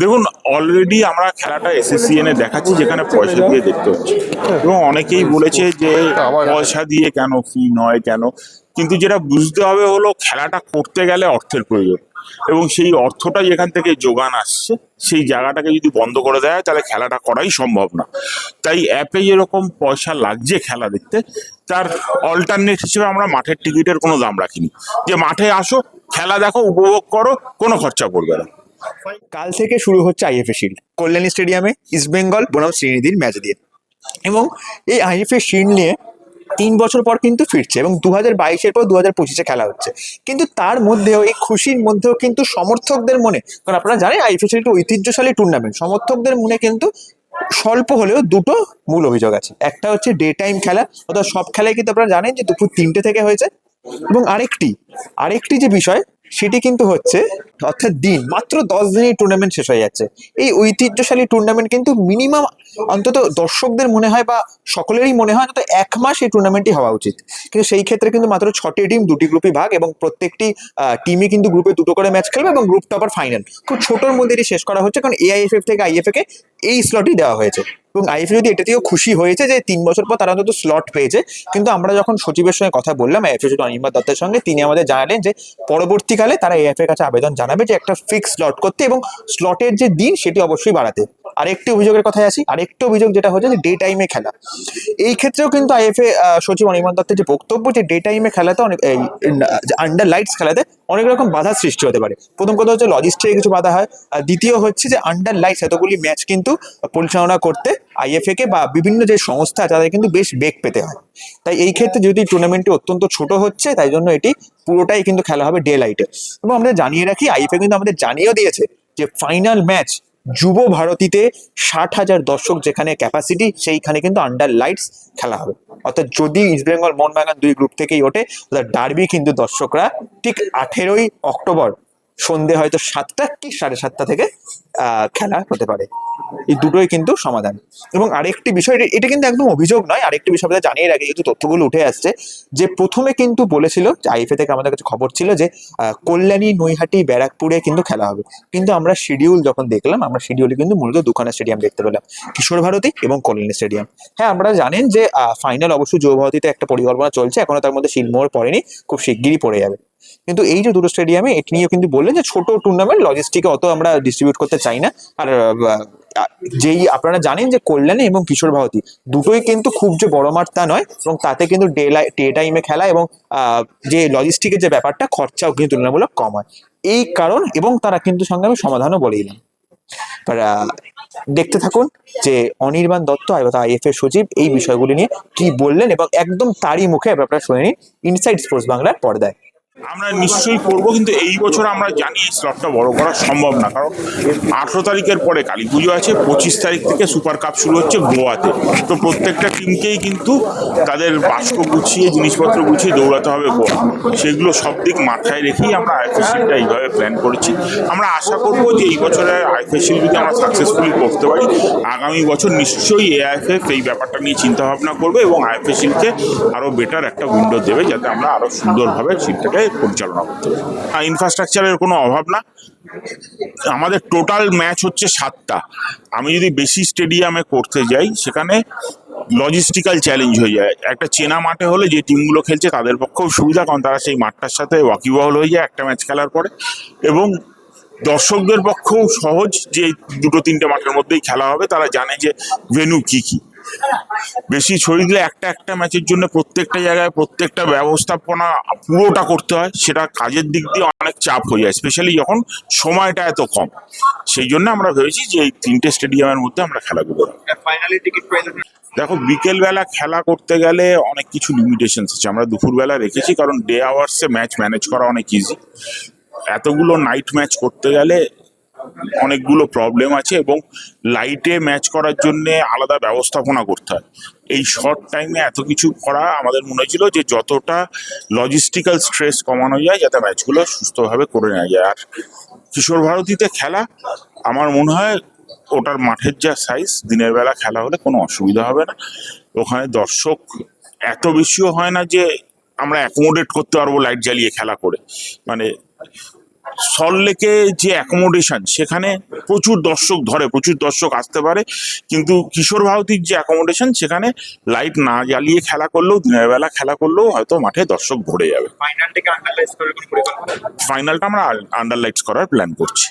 দেখুন অলরেডি আমরা খেলাটা এসএসসিএন এ দেখাচ্ছি, যেখানে পয়সা দিয়ে দেখতে হচ্ছে। এবং অনেকেই বলেছে যে পয়সা দিয়ে কেন ফি নয়, কেন? কিন্তু যেটা বুঝতে হবে হলো, খেলাটা করতে গেলে অর্থের প্রয়োজন। এবং সেই অর্থটা যেখান থেকে যোগান আসছে, সেই জায়গাটাকে যদি বন্ধ করে দেয় তাহলে খেলাটা করাই সম্ভব না। তাই অ্যাপে যেরকম পয়সা লাগছে খেলা দেখতে, তার অল্টারনেট হিসেবে আমরা মাঠের টিকিটের কোনো দাম রাখিনি। যে মাঠে আসো, খেলা দেখো, উপভোগ করো, কোনো খরচা পড়বে না। কাল থেকে শুরু হচ্ছে আইএফএ শিল্ড। কল্যাণী স্টেডিয়ামে ইস্টবেঙ্গল বনাম শ্রীনিধির ম্যাচ দিয়ে। এবং এই আইএফএ শিল্ড নিয়ে তিন বছর পর কিন্তু ফিরছে এবং দু হাজার বাইশের পর দু হাজার পঁচিশে খেলা হচ্ছে। কিন্তু তার মধ্যেও, এই খুশির মধ্যেও কিন্তু সমর্থকদের মনে, কারণ আপনারা জানেন আইএফএ শিল্ড ঐতিহ্যশালী টুর্নামেন্ট সমর্থকদের মনে কিন্তু স্বল্প হলেও দুটো মূল অভিযোগ আছে। একটা হচ্ছে ডে টাইম খেলা, অর্থাৎ সব খেলায় কিন্তু আপনারা জানেন যে দুপুর তিনটে থেকে হয়েছে। এবং আরেকটি আরেকটি যে বিষয় সেটি কিন্তু হচ্ছে, অর্থাৎ দিন, মাত্র দশ দিনেই টুর্নামেন্ট শেষ হয়ে যাচ্ছে। এই ঐতিহ্যশালী টুর্নামেন্ট কিন্তু মিনিমাম অন্তত দর্শকদের মনে হয় বা সকলেরই মনে হয় অন্তত এক মাস এই টুর্নামেন্টই হওয়া উচিত। কিন্তু সেই ক্ষেত্রে কিন্তু মাত্র ছটি টিম দুটি গ্রুপই ভাগ এবং প্রত্যেকটি টিমই কিন্তু গ্রুপে দুটো করে ম্যাচ খেলবে এবং গ্রুপ টপার ফাইনাল খুব ছোটোর মধ্যে এটি শেষ করা হচ্ছে কারণ এআইএফএফ থেকে আইএফএ কে এই স্লটই দেওয়া হয়েছে। এবং আইএফএ যদি এটা এটাতেও খুশি হয়েছে যে তিন বছর পর তারা অন্তত স্লট পেয়েছে, কিন্তু আমরা যখন সচিবের সঙ্গে কথা বললাম আইএফএ সচিব অনির্বাণ দত্তের সঙ্গে, তিনি আমাদের জানালেন যে পরবর্তীকালে তারা এএফএ কাছে আবেদন জানাবে যে একটা ফিক্স স্লট করতে এবং স্লটের যে দিন সেটি অবশ্যই বাড়াতে। আরেকটি অভিযোগের কথায় আসি, আরেকটি অভিযোগ যেটা হচ্ছে যে ডে টাইমে খেলা। এই ক্ষেত্রেও কিন্তু আইএফএ সচিব অনির্বাণ দত্তের যে বক্তব্য যে ডে টাইমে খেলাতে অনেক আন্ডার লাইটস খেলাতে অনেক রকম বাধার সৃষ্টি হতে পারে। প্রথম কথা হচ্ছে লজিস্টিকে কিছু বাধা হয়। আর দ্বিতীয় হচ্ছে যে আন্ডার লাইটস এতগুলি ম্যাচ কিন্তু পরিচালনা করতে আইএফএ কে বা বিভিন্ন যে সংস্থা আছে তাদের কিন্তু বেশ বেগ পেতে হয়। তাই এই ক্ষেত্রে যদি টুর্নামেন্টটি অত্যন্ত ছোট হচ্ছে, তাই জন্য এটি পুরোটাই কিন্তু খেলা হবে ডে লাইটে এবং আমরা জানিয়ে রাখি, আইএফএ কিন্তু আমাদের জানিয়েও দিয়েছে যে ফাইনাল ম্যাচ যুব ভারতীতে ষাট হাজার দর্শক যেখানে ক্যাপাসিটি সেইখানে কিন্তু আন্ডার লাইটস খেলা হবে। অর্থাৎ যদি ইস্টবেঙ্গল মোহনবাগান দুই গ্রুপ থেকেই ওঠে তাহলে ডার্বি কিন্তু দর্শকরা ঠিক আঠেরোই অক্টোবর সন্ধে হয়তো সাতটা কি সাড়ে সাতটা থেকে খেলা হতে পারে। এই দুটোই কিন্তু সমাধান। এবং আরেকটি বিষয়, এটা- কিন্তু একদম অভিযোগ নয়, আরেকটি বিষয় জানিয়ে রাখি, যেহেতু তথ্যগুলো উঠে আসছে, যে প্রথমে কিন্তু বলেছিল যে আইএফএ থেকে আমাদের কাছে খবর ছিল যে কল্যাণী, নৈহাটি, ব্যারাকপুরে কিন্তু খেলা হবে। কিন্তু আমরা শিডিউল যখন দেখলাম, আমরা শিডিউলে কিন্তু মূলত দুখানা স্টেডিয়াম দেখতে পেলাম। কিশোর ভারতী এবং কল্যাণী স্টেডিয়াম হ্যাঁ আমরা জানেন যে ফাইনাল অবশ্যই যুব ভারতীতে একটা পরিকল্পনা চলছে, এখনও তার মধ্যে শিলমোহর পড়েনি, খুব শিগগিরই পড়ে যাবে। কিন্তু এই যে দুটো স্টেডিয়ামে এটি নিয়েও কিন্তু বললেন যে ছোট টুর্নামেন্ট লজিস্টিকে অত আমরা ডিস্ট্রিবিউট করতে চাই না। আর যেই আপনারা জানেন যে কল্যাণী এবং কিশোর ভারতী দুটোই কিন্তু খুব যে বড় মাঠ তা নয়, এবং তাতে কিন্তু ডে ডে টাইমে খেলা এবং যে লজিস্টিকের যে ব্যাপারটা, খরচাও কিন্তু তুলনামূলক কম হয়। এই কারণ এবং তারা কিন্তু সঙ্গে আমি সমাধানও বলে দিলাম দেখতে থাকুন যে অনির্বাণ দত্ত আইএফ এর সচিব এই বিষয়গুলি নিয়ে কি বললেন এবং একদম তারই মুখে আপনারা শুনে নিন ইনসাইড স্পোর্টস বাংলার পর্দায়। আমরা নিশ্চয়ই করব কিন্তু এই বছর আমরা জানি এই স্লটটা বড় করা সম্ভব না, কারণ আঠেরো তারিখের পরে কালী পুজো আছে, পঁচিশ তারিখ থেকে সুপার কাপ শুরু হচ্ছে গোয়াতে। তো প্রত্যেকটা টিমকেই কিন্তু তাদের বাস্ক গুছিয়ে, জিনিসপত্র গুছিয়ে দৌড়াতে হবে গোয়া। সেগুলো সব দিক মাথায় রেখেই আমরা আইএফএসিলটা এইভাবে প্ল্যান করেছি। আমরা আশা করব যে এই বছরের আইএফএসিল যদি আমরা সাকসেসফুলি করতে পারি, আগামী বছর নিশ্চয়ই এআইএফএফ এই ব্যাপারটা নিয়ে চিন্তাভাবনা করবে এবং আইএফএসিলকে আরও বেটার একটা উইন্ডো দেবে, যাতে আমরা আরও সুন্দরভাবে শিলটাকে পরিচালনা করতে পারি ইনফ্রাস্ট্রাকচারের কোনো অভাব না। আমাদের টোটাল ম্যাচ হচ্ছে সাতটা। আমি যদি বেশি স্টেডিয়ামে করতে যাই, সেখানে লজিস্টিক্যাল চ্যালেঞ্জ হয়ে যায়। একটা চেনা মাঠে হলে যে টিমগুলো খেলছে, তাদের পক্ষেও সুবিধা, কারণ তারা সেই মাঠটার সাথে ওয়াকিবহল হয়ে যায় একটা ম্যাচ খেলার পরে। এবং দর্শকদের পক্ষেও সহজ যে দুটো তিনটে মাঠের মধ্যেই খেলা হবে, তারা জানে যে ভেনু কী কি। বেশি ছড়িয়ে দিলে একটা একটা ম্যাচের জন্য প্রত্যেকটা জায়গায় প্রত্যেকটা ব্যবস্থাপনা পুরোটা করতে হয়। সেটা কাজের দিক দিয়ে অনেক চাপ হয়ে যায় স্পেশালি যখন সময়টা এত কম। সেই জন্য আমরা ভেবেছি যে এই তিনটে স্টেডিয়ামের মধ্যে আমরা খেলাগুলো দেখো, বিকেলবেলা খেলা করতে গেলে অনেক কিছু লিমিটেশনস আছে। আমরা দুপুরবেলা রেখেছি, কারণ ডে আওয়ার্সে ম্যাচ ম্যানেজ করা অনেক ইজি এতগুলো নাইট ম্যাচ করতে গেলে অনেকগুলো প্রবলেম আছে এবং লাইটে ম্যাচ করার জন্য আলাদা ব্যবস্থাপনা করতে হয়। এই শর্ট টাইমে এত কিছু করা আমাদের মনে হয়েছিল যে যতটা লজিস্টিক্যাল স্ট্রেস কমানো যায় যাতে ম্যাচগুলো সুস্থভাবে করে নেওয়া যায়। আর কিশোর ভারতীতে খেলা, আমার মনে হয় ওটার মাঠের যা সাইজ দিনের বেলা খেলা হলে কোনো অসুবিধা হবে না। ওখানে দর্শক এত বেশিও হয় না যে আমরা অ্যাকোমোডেট করতে পারব লাইট জ্বালিয়ে খেলা করে। মানে সল্টলেকে যে অ্যাকোমোডেশন সেখানে প্রচুর দর্শক ধরে প্রচুর দর্শক আসতে পারে। কিন্তু কিশোর ভারতীর যে অ্যাকোমোডেশন সেখানে লাইট না জ্বালিয়ে খেলা করলেও দিনের বেলা খেলা করলেও হয়তো মাঠে দর্শক ভরে যাবে। ফাইনালটাকে আন্ডারলাইজ করার ফাইনালটা আমরা আন্ডারলাইটস করার প্ল্যান করছি।